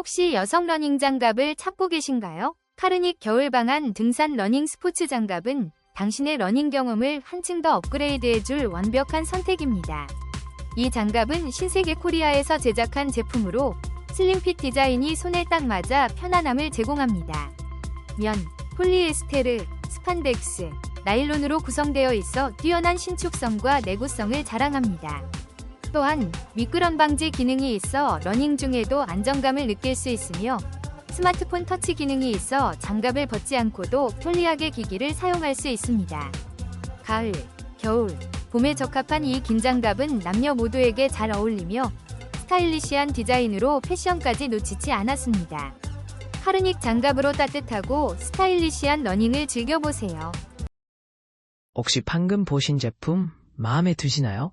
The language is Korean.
혹시 여성 러닝 장갑을 찾고 계신가요? 카르닉 겨울방한 등산 러닝 스포츠 장갑은 당신의 러닝 경험을 한층 더 업그레이드해줄 완벽한 선택입니다. 이 장갑은 신세계 코리아에서 제작한 제품으로 슬림핏 디자인이 손에 딱 맞아 편안함을 제공합니다. 면, 폴리에스테르, 스판덱스, 나일론으로 구성되어 있어 뛰어난 신축성과 내구성을 자랑합니다. 또한 미끄럼 방지 기능이 있어 러닝 중에도 안정감을 느낄 수 있으며 스마트폰 터치 기능이 있어 장갑을 벗지 않고도 편리하게 기기를 사용할 수 있습니다. 가을, 겨울, 봄에 적합한 이 긴 장갑은 남녀 모두에게 잘 어울리며 스타일리시한 디자인으로 패션까지 놓치지 않았습니다. 카르닉 장갑으로 따뜻하고 스타일리시한 러닝을 즐겨보세요. 혹시 방금 보신 제품 마음에 드시나요?